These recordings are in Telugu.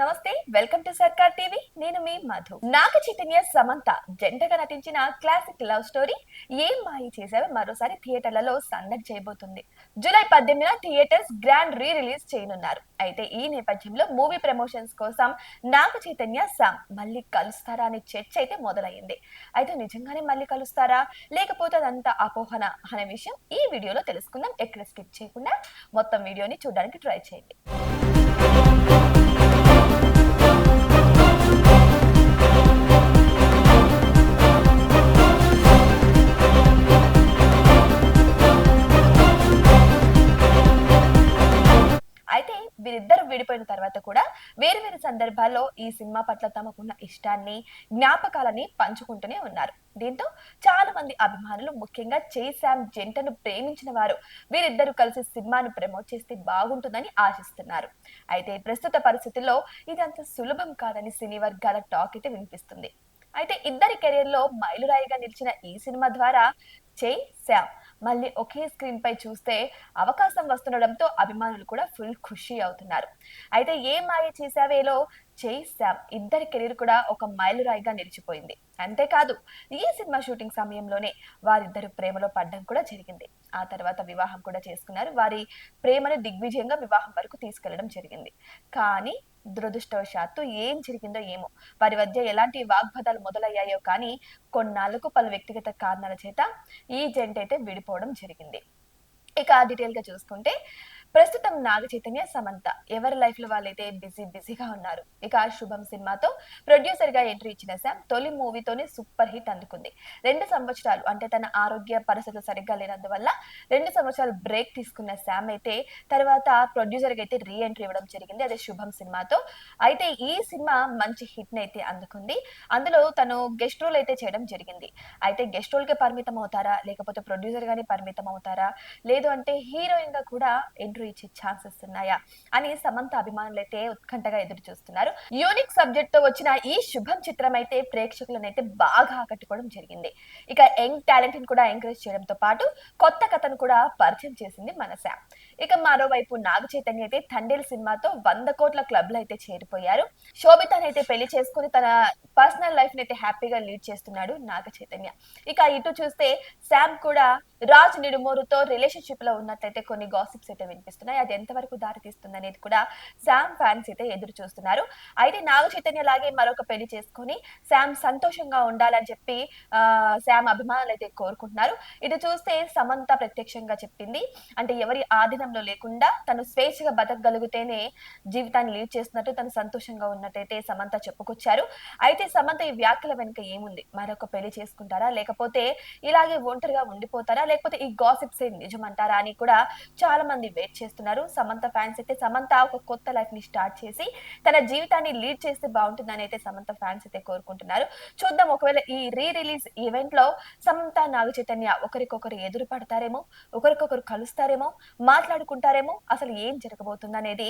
నమస్తే వెల్కమ్ టు సర్కార్ టీవీ. నేను మీ మధు. నాగ చైతన్య సమంత జంటగా నటించిన క్లాసిక్ లవ్ స్టోరీ ఏం మాయి చేసావో మరోసారి థియేటర్లలో సందడి చేయబోతుంది. జూలై పద్దెనిమిదిన థియేటర్స్ గ్రాండ్ రీ రిలీజ్ చేయనున్నారు. అయితే ఈ నేపథ్యంలో మూవీ ప్రమోషన్స్ కోసం నాగ చైతన్య సామ్ మళ్ళీ కలుస్తారా అనే చర్చ అయితే మొదలైంది అయితే నిజంగానే మళ్ళీ కలుస్తారా? లేకపోతే అదంతా అపోహన అనే విషయం ఈ వీడియోలో తెలుసుకుందాం. ఎక్కడ స్కిప్ చేయకుండా మొత్తం వీడియోని చూడడానికి ట్రై చేయండి. తర్వాత కూడా వేరు వేరు సందర్భాల్లో ఈ సినిమా పట్ల తమకున్న ఇష్టాన్ని జ్ఞాపకాలని పంచుకుంటూనే ఉన్నారు. దీంతో చాలా మంది అభిమానులు ముఖ్యంగా చేశాం జంటను ప్రేమించిన వారు వీరిద్దరూ కలిసి సినిమాను ప్రమోట్ చేస్తే బాగుంటుందని ఆశిస్తున్నారు. అయితే ప్రస్తుత పరిస్థితుల్లో ఇది అంత సులభం కాదని సినీ వర్గాల టాక్ అయితే వినిపిస్తుంది. అయితే ఇద్దరి కెరీర్లో మైలురాయిగా నిలిచిన ఈ సినిమా ద్వారా చే మళ్ళీ ఒకే స్క్రీన్ పై చూస్తే అవకాశం వస్తుండడంతో అభిమానులు కూడా ఫుల్ ఖుషి అవుతున్నారు. అయితే ఏ మాయ చేసావేలో జై ఇద్దరి కెరీర్ కూడా ఒక మైలురాయిగా నిలిచిపోయింది. అంతేకాదు ఈ సినిమా షూటింగ్ సమయంలోనే వారిద్దరు ప్రేమలో పడ్డం కూడా జరిగింది. ఆ తర్వాత వివాహం కూడా చేసుకున్నారు. వారి ప్రేమను దిగ్విజయంగా వివాహం వరకు తీసుకెళ్ళడం జరిగింది. కానీ దురదృష్టవశాత్తు ఏం జరిగిందో ఏమో. వారి మధ్య ఎలాంటి వాగ్వాదాలు మొదలయ్యాయో కానీ కొన్నాళ్ళకు పలు వ్యక్తిగత కారణాల చేత ఈ జంట అయితే విడిపోవడం జరిగింది. ఇక డీటెయిల్గా చూసుకుంటే ప్రస్తుతం నాగ చైతన్య సమంత. ఎవరి లైఫ్లో వాళ్ళైతే బిజీ బిజీగా ఉన్నారు? ఇక శుభం సినిమాతో ప్రొడ్యూసర్గా ఎంట్రీ ఇచ్చిన శామ్ తొలి మూవీతోనే సూపర్ హిట్ అందుకుంది. రెండు సంవత్సరాలు అంటే తన ఆరోగ్య పరిస్థితులు సరిగ్గా లేనందువల్ల రెండు సంవత్సరాలు బ్రేక్ తీసుకున్న శామ్ అయితే తర్వాత ప్రొడ్యూసర్గా అయితే రీ ఎంట్రీ ఇవ్వడం జరిగింది. అదే శుభం సినిమాతో. అయితే ఈ సినిమా మంచి హిట్ అయితే అందుకుంది. అందులో తను గెస్ట్ రోల్ అయితే చేయడం జరిగింది. అయితే గెస్ట్ రోల్కి పరిమితం అవుతారా? లేకపోతే ప్రొడ్యూసర్ గానే పరిమితం అవుతారా? లేదు అంటే హీరోయిన్గా కూడా ఎంట్రీ ఇచ్చే ఛాన్సెస్ ఉన్నాయా అని సమంత అభిమానులు అయితే ఉత్కంఠగా ఎదురు చూస్తున్నారు. యూనిక్ సబ్జెక్ట్తో వచ్చిన ఈ శుభం చిత్రం అయితే ప్రేక్షకులను అయితే బాగా ఆకట్టుకోవడం జరిగింది. ఇక యంగ్ టాలెంట్ని కూడా ఎంకరేజ్ చేయడంతో పాటు కొత్త కథను కూడా పరిచయం చేసింది మన శామ్ ఇక మరోవైపు నాగ చైతన్య అయితే తండేల్ సినిమాతో వంద కోట్ల క్లబ్లో అయితే చేరిపోయారు. శోభితని అయితే పెళ్ళి చేసుకుని తన పర్సనల్ లైఫ్ని అయితే హ్యాపీగా లీడ్ చేస్తున్నాడు నాగ చైతన్య. ఇక ఇటు చూస్తే శామ్ కూడా రాజ్ నిడుమోరుతో రిలేషన్షిప్లో ఉన్నట్లయితే కొన్ని గాసిప్స్ అయితే కనిపిస్తున్నాయి. అది ఎంతవరకు దారితీస్తుంది అనేది కూడా శామ్ ఫ్యాన్స్ అయితే ఎదురు చూస్తున్నారు అయితే నాగ చైతన్య లాగే మరొక పెళ్ళి చేసుకొని శామ్ సంతోషంగా ఉండాలని చెప్పి ఆ శామ్ అభిమానులు అయితే కోరుకుంటున్నారు. ఇది చూస్తే సమంత ప్రత్యక్షంగా చెప్పింది. అంటే ఎవరి ఆధీనంలో లేకుండా తను స్వేచ్ఛగా బతకగలిగితేనే జీవితాన్ని లీడ్ చేస్తున్నట్టు తను సంతోషంగా ఉన్నట్టయితే సమంత చెప్పుకొచ్చారు. అయితే సమంత ఈ వ్యాఖ్యల వెనుక ఏముంది? మరొక పెళ్ళి చేసుకుంటారా? లేకపోతే ఇలాగే ఒంటరిగా ఉండిపోతారా? లేకపోతే ఈ గాసిప్స్ నిజమంటారా అని కూడా చాలా మంది వెయిట్ చేస్తున్నారు. సమంత ఫ్యాన్స్ అయితే సమంత ఒక కొత్త లైఫ్ని స్టార్ట్ చేసి తన జీవితాన్ని లీడ్ చేస్తే బాగుంటుందని అయితే సమంత ఫ్యాన్స్ అయితే కోరుకుంటున్నారు. చూద్దాం ఒకవేళ ఈ రీ రిలీజ్ ఈవెంట్లో సమంత నాగ చైతన్య ఒకరికొకరు ఎదురు పడతారేమో ఒకరికొకరు కలుస్తారేమో మాట్లాడుకుంటారేమో అసలు ఏం జరగబోతుంది అనేది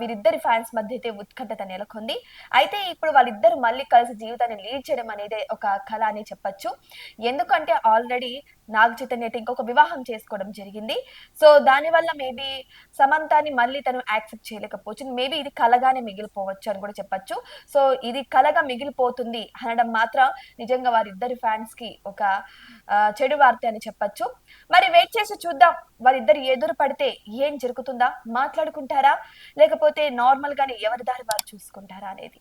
వీరిద్దరి ఫ్యాన్స్ మధ్య అయితే ఉత్కంఠత నెలకొంది. అయితే ఇప్పుడు వాళ్ళిద్దరు మళ్ళీ కలిసి జీవితాన్ని లీడ్ చేయడం అనేది ఒక కళ అని చెప్పొచ్చు. ఎందుకంటే ఆల్రెడీ నాగ చైతన్య ఇంకొక వివాహం చేసుకోవడం జరిగింది. సో దాని వల్ల మేబీ సమంతాని మళ్ళీ తను యాక్సెప్ట్ చేయలేకపోవచ్చు. మేబీ ఇది కలగానే మిగిలిపోవచ్చు అని కూడా చెప్పొచ్చు. సో ఇది కలగా మిగిలిపోతుంది అనడం మాత్రం నిజంగా వారిద్దరి ఫ్యాన్స్కి ఒక చెడు వార్త అని చెప్పొచ్చు. మరి వెయిట్ చేసి చూద్దాం. వారిద్దరు ఎదురు పడితే ఏం జరుగుతుందా? మాట్లాడుకుంటారా? లేకపోతే నార్మల్ గానే ఎవరి దారి వారు చూసుకుంటారా అనేది.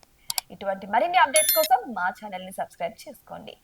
ఇటువంటి మరిన్ని అప్డేట్స్ కోసం మా ఛానల్ని సబ్స్క్రైబ్ చేసుకోండి.